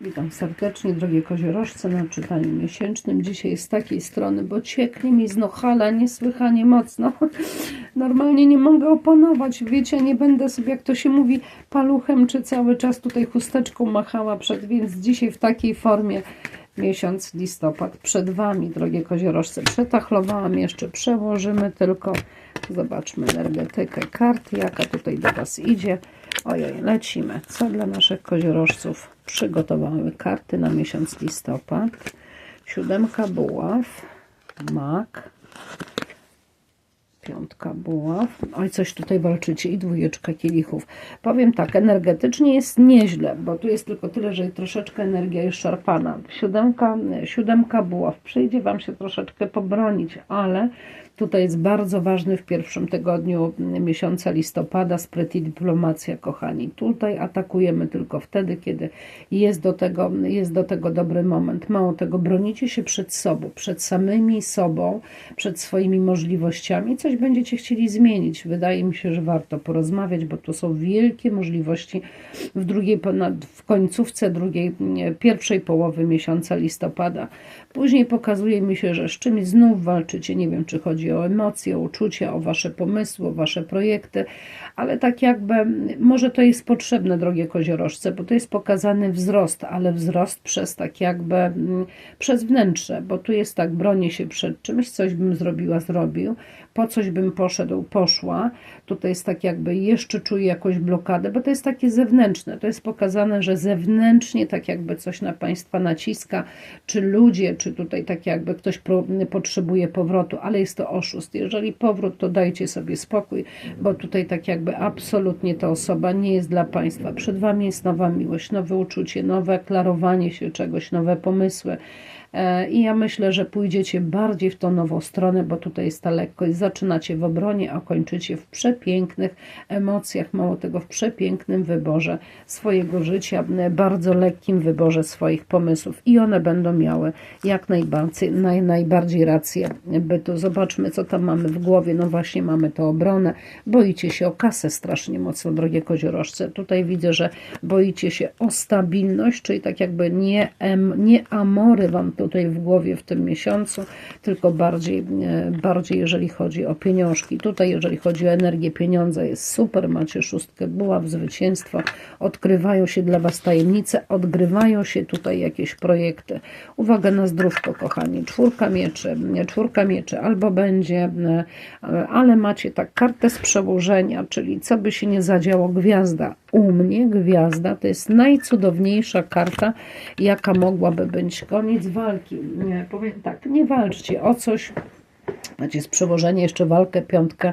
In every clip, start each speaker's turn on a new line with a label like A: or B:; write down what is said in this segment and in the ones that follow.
A: Witam serdecznie, drogie koziorożce, na czytaniu miesięcznym. Dzisiaj z takiej strony, bo cieknie mi z nohala niesłychanie mocno. Normalnie nie mogę opanować. Wiecie, nie będę sobie, jak to się mówi, paluchem czy cały czas tutaj chusteczką machała przed, więc dzisiaj w takiej formie miesiąc listopad przed Wami, drogie koziorożce. Przetachlowałam jeszcze, przełożymy tylko. Zobaczmy energetykę kart, jaka tutaj do Was idzie. Ojej, lecimy. Co dla naszych koziorożców przygotowały karty na miesiąc listopad? Siódemka buław, mak, piątka buław. Oj, coś tutaj walczycie i dwójeczka kielichów. Powiem tak, energetycznie jest nieźle, bo tu jest tylko tyle, że troszeczkę energia jest szarpana. Siódemka, siódemka buław. Przyjdzie Wam się troszeczkę pobronić, ale tutaj jest bardzo ważny w pierwszym tygodniu miesiąca listopada spryt i dyplomacja, kochani. Tutaj atakujemy tylko wtedy, kiedy jest do tego, jest do tego dobry moment. Mało tego, bronicie się przed sobą, przed samymi sobą, przed swoimi możliwościami. Coś będziecie chcieli zmienić. Wydaje mi się, że warto porozmawiać, bo tu są wielkie możliwości w drugiej, w końcówce drugiej, pierwszej połowy miesiąca listopada. Później pokazuje mi się, że z czymś znów walczycie. Nie wiem, czy chodzi o emocje, o uczucia, o wasze pomysły, o wasze projekty, ale tak jakby, może to jest potrzebne, drogie koziorożce, bo to jest pokazany wzrost, ale wzrost przez tak jakby, przez wnętrze, bo tu jest tak, bronię się przed czymś, coś bym zrobiła, zrobił, po coś bym poszedł, poszła. Tutaj jest tak jakby jeszcze czuję jakąś blokadę, bo to jest takie zewnętrzne. To jest pokazane, że zewnętrznie tak jakby coś na Państwa naciska, czy ludzie, czy tutaj tak jakby ktoś potrzebuje powrotu, ale jest to oszust. Jeżeli powrót, to dajcie sobie spokój, bo tutaj tak jakby absolutnie ta osoba nie jest dla Państwa. Przed Wami jest nowa miłość, nowe uczucie, nowe klarowanie się czegoś, nowe pomysły. E, I ja myślę, że pójdziecie bardziej w tą nową stronę, bo tutaj jest ta lekkość. Zaczynacie w obronie, a kończycie w przepięknych emocjach, mało tego, w przepięknym wyborze swojego życia, bardzo lekkim wyborze swoich pomysłów. I one będą miały jak najbardziej, naj, najbardziej rację bytu. Zobaczmy, co tam mamy w głowie. No właśnie, mamy tę obronę. Boicie się o kasę strasznie mocno, drogie koziorożce. Tutaj widzę, że boicie się o stabilność, czyli tak jakby nie, nie amory wam tutaj w głowie w tym miesiącu, tylko bardziej, e, bardziej jeżeli chodzi o pieniążki. Tutaj jeżeli chodzi o energię, pieniądze jest super, macie szóstkę buław, zwycięstwo, odkrywają się dla Was tajemnice, odgrywają się tutaj jakieś projekty. Uwaga na zdrówko, kochani. Czwórka mieczy, czwórka mieczy albo będzie, e, ale macie tak kartę z przełożenia, czyli co by się nie zadziało, gwiazda. U mnie gwiazda to jest najcudowniejsza karta, jaka mogłaby być. Koniec walki. Nie, powiem tak, nie walczcie o coś, Macie z przełożenia jeszcze walkę, piątkę,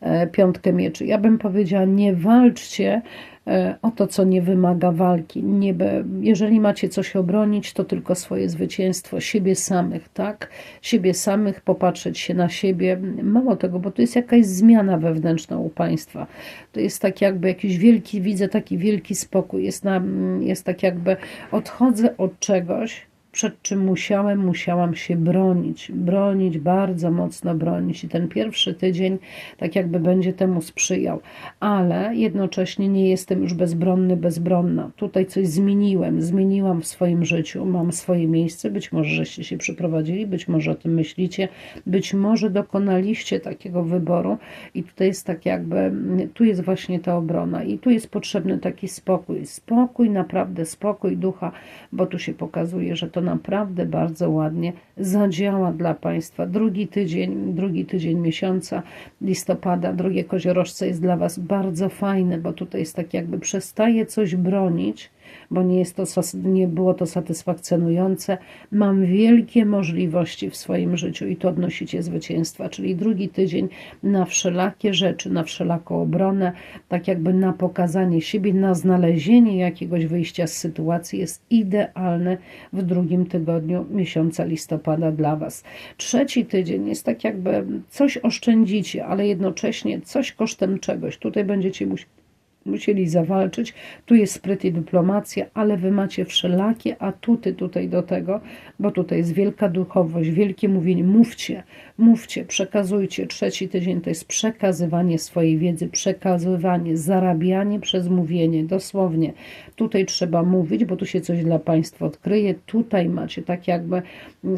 A: e, piątkę mieczy. Ja bym powiedziała, nie walczcie e, o to, co nie wymaga walki. Nie, jeżeli macie coś obronić, to tylko swoje zwycięstwo, siebie samych, tak? Siebie samych, popatrzeć się na siebie. Mało tego, bo to jest jakaś zmiana wewnętrzna u Państwa. To jest tak jakby jakiś wielki, widzę taki wielki spokój. Jest, na, jest tak jakby odchodzę od czegoś, przed czym musiałem, musiałam się bronić, bronić, bardzo mocno bronić. I ten pierwszy tydzień tak jakby będzie temu sprzyjał, ale jednocześnie nie jestem już bezbronny, bezbronna. Tutaj coś zmieniłem, zmieniłam w swoim życiu, mam swoje miejsce, być może żeście się przyprowadzili, być może o tym myślicie, być może dokonaliście takiego wyboru. I tutaj jest tak jakby, tu jest właśnie ta obrona. I tu jest potrzebny taki spokój, spokój, naprawdę spokój ducha, bo tu się pokazuje, że to naprawdę bardzo ładnie zadziała dla Państwa. Drugi tydzień, drugi tydzień miesiąca listopada, drugie koziorożce jest dla Was bardzo fajne, bo tutaj jest tak jakby przestaje coś bronić, bo nie, jest to, nie było to satysfakcjonujące. Mam wielkie możliwości w swoim życiu i to odnosicie zwycięstwa, czyli drugi tydzień na wszelakie rzeczy, na wszelaką obronę, tak jakby na pokazanie siebie, na znalezienie jakiegoś wyjścia z sytuacji jest idealne w drugim tygodniu miesiąca listopada dla Was. Trzeci tydzień jest tak jakby coś oszczędzicie, ale jednocześnie coś kosztem czegoś. Tutaj będziecie musieli musieli zawalczyć. Tu jest spryt i dyplomacja, ale wy macie wszelakie atuty tutaj do tego, bo tutaj jest wielka duchowość, wielkie mówienie. Mówcie, Mówcie, przekazujcie. Trzeci tydzień to jest przekazywanie swojej wiedzy, przekazywanie, zarabianie przez mówienie, dosłownie. Tutaj trzeba mówić, bo tu się coś dla Państwa odkryje. Tutaj macie tak jakby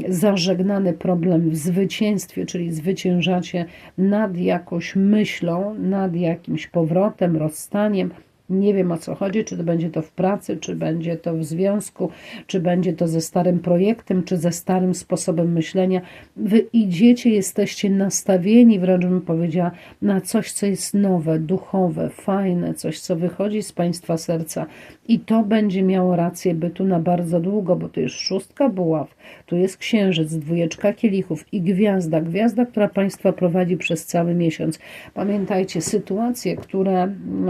A: zażegnany problem w zwycięstwie, czyli zwyciężacie nad jakąś myślą, nad jakimś powrotem, rozstaniem nie wiem o co chodzi, czy to będzie to w pracy, czy będzie to w związku, czy będzie to ze starym projektem, czy ze starym sposobem myślenia. Wy idziecie, jesteście nastawieni, wręcz bym powiedziała, na coś, co jest nowe, duchowe, fajne, coś, co wychodzi z Państwa serca. I to będzie miało rację bytu na bardzo długo, bo to jest szóstka buław, tu jest księżyc, dwójeczka kielichów i gwiazda. Gwiazda, która Państwa prowadzi przez cały miesiąc. Pamiętajcie, sytuacje, które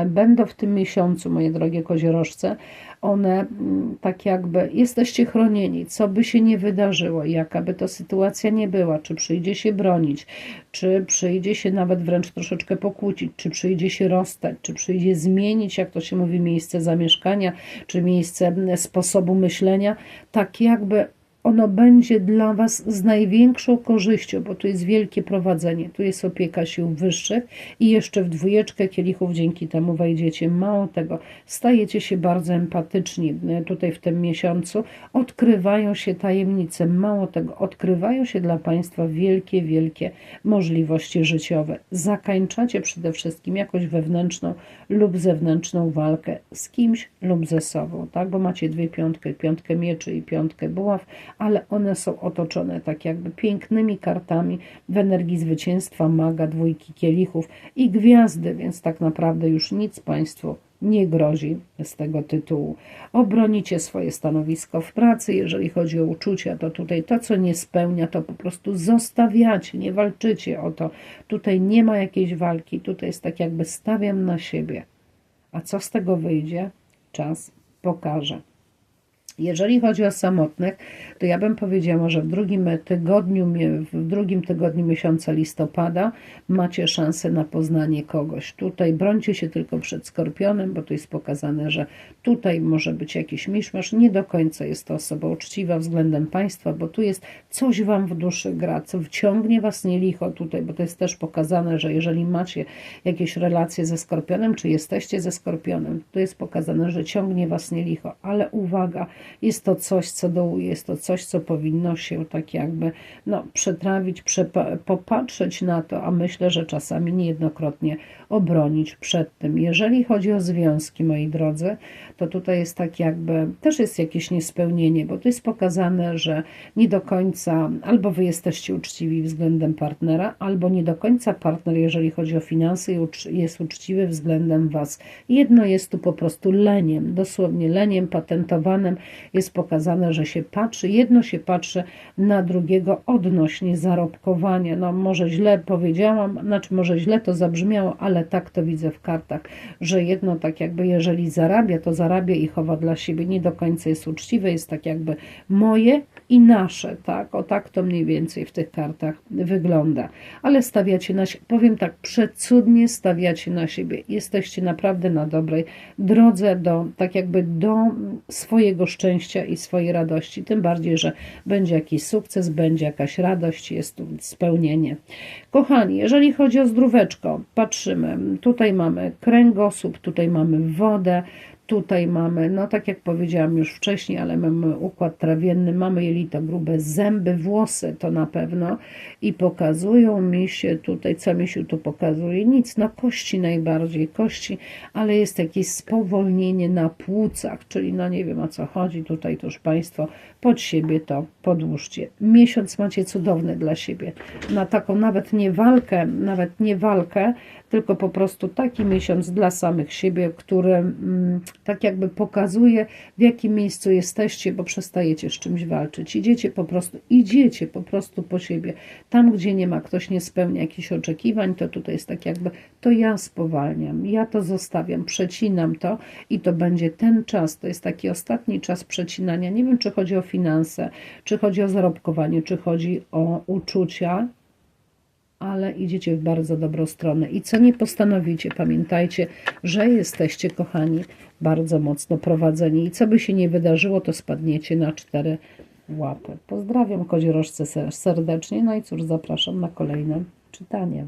A: będą w tym miesiącu, miesiącu, moje drogie koziorożce, one mm, tak jakby jesteście chronieni, co by się nie wydarzyło, jaka by to sytuacja nie była, czy przyjdzie się bronić, czy przyjdzie się nawet wręcz troszeczkę pokłócić, czy przyjdzie się rozstać, czy przyjdzie zmienić, jak to się mówi, miejsce zamieszkania, czy miejsce mm, sposobu myślenia, tak jakby ono będzie dla Was z największą korzyścią, bo tu jest wielkie prowadzenie, tu jest opieka sił wyższych i jeszcze w dwójeczkę kielichów dzięki temu wejdziecie. Mało tego, stajecie się bardzo empatyczni e, tutaj w tym miesiącu, odkrywają się tajemnice, mało tego, odkrywają się dla Państwa wielkie, wielkie możliwości życiowe. Zakańczacie przede wszystkim jakąś wewnętrzną lub zewnętrzną walkę z kimś lub ze sobą, tak? Bo macie dwie piątki, piątkę mieczy i piątkę buław, ale one są otoczone tak jakby pięknymi kartami w energii zwycięstwa maga, dwójki kielichów i gwiazdy, więc tak naprawdę już nic Państwu nie grozi z tego tytułu. Obronicie swoje stanowisko w pracy, jeżeli chodzi o uczucia, to tutaj to, co nie spełnia, to po prostu zostawiacie, nie walczycie o to. Tutaj nie ma jakiejś walki, tutaj jest tak jakby stawiam na siebie. A co z tego wyjdzie? Czas pokaże. Jeżeli chodzi o samotnych, to ja bym powiedziała, że w drugim tygodniu, w drugim tygodniu miesiąca listopada macie szansę na poznanie kogoś. Tutaj brońcie się tylko przed skorpionem, bo tu jest pokazane, że tutaj może być jakiś miszmasz. Nie do końca jest to osoba uczciwa względem państwa, bo tu jest coś wam w duszy gra, co wciągnie was nie licho tutaj, bo to jest też pokazane, że jeżeli macie jakieś relacje ze skorpionem, czy jesteście ze skorpionem, to jest pokazane, że ciągnie was nie licho, ale uwaga, jest to coś, co dołuje, jest to coś, co powinno się tak jakby no, przetrawić, popatrzeć na to, a myślę, że czasami niejednokrotnie obronić przed tym. Jeżeli chodzi o związki, moi drodzy, to tutaj jest tak jakby, też jest jakieś niespełnienie, bo tu jest pokazane, że nie do końca, albo wy jesteście uczciwi względem partnera, albo nie do końca partner, jeżeli chodzi o finanse, jest uczciwy względem was. Jedno jest tu po prostu leniem, dosłownie leniem patentowanym jest pokazane, że się patrzy, jedno się patrzy na drugiego odnośnie zarobkowania. No może źle powiedziałam, znaczy może źle to zabrzmiało, ale tak to widzę w kartach, że jedno tak jakby jeżeli zarabia, to zarabia i chowa dla siebie, nie do końca jest uczciwe, jest tak jakby moje i nasze, tak? O tak to mniej więcej w tych kartach wygląda. Ale stawiacie na siebie, powiem tak, przecudnie stawiacie na siebie. Jesteście naprawdę na dobrej drodze do, tak jakby do swojego szczęścia i swojej radości. Tym bardziej, że będzie jakiś sukces, będzie jakaś radość, jest tu spełnienie. Kochani, jeżeli chodzi o zdróweczko, patrzymy. Tutaj mamy kręgosłup, tutaj mamy wodę, Tutaj mamy, no tak jak powiedziałam już wcześniej, ale mamy układ trawienny, mamy jelito grube, zęby, włosy to na pewno i pokazują mi się tutaj, co mi się tu pokazuje, nic, no kości najbardziej, kości, ale jest jakieś spowolnienie na płucach, czyli no nie wiem o co chodzi, tutaj to już Państwo pod siebie to podłóżcie. Miesiąc macie cudowny dla siebie, na taką nawet nie walkę, nawet nie walkę, tylko po prostu taki miesiąc dla samych siebie, który mm, tak jakby pokazuje, w jakim miejscu jesteście, bo przestajecie z czymś walczyć. Idziecie po prostu, idziecie po prostu po siebie. Tam, gdzie nie ma, ktoś nie spełnia jakichś oczekiwań, to tutaj jest tak jakby, to ja spowalniam, ja to zostawiam, przecinam to i to będzie ten czas, to jest taki ostatni czas przecinania. Nie wiem, czy chodzi o finanse, czy chodzi o zarobkowanie, czy chodzi o uczucia, ale idziecie w bardzo dobrą stronę. I co nie postanowicie, pamiętajcie, że jesteście, kochani, bardzo mocno prowadzeni. I co by się nie wydarzyło, to spadniecie na cztery łapę. Pozdrawiam koziorożce ser- serdecznie, no i cóż, zapraszam na kolejne czytanie.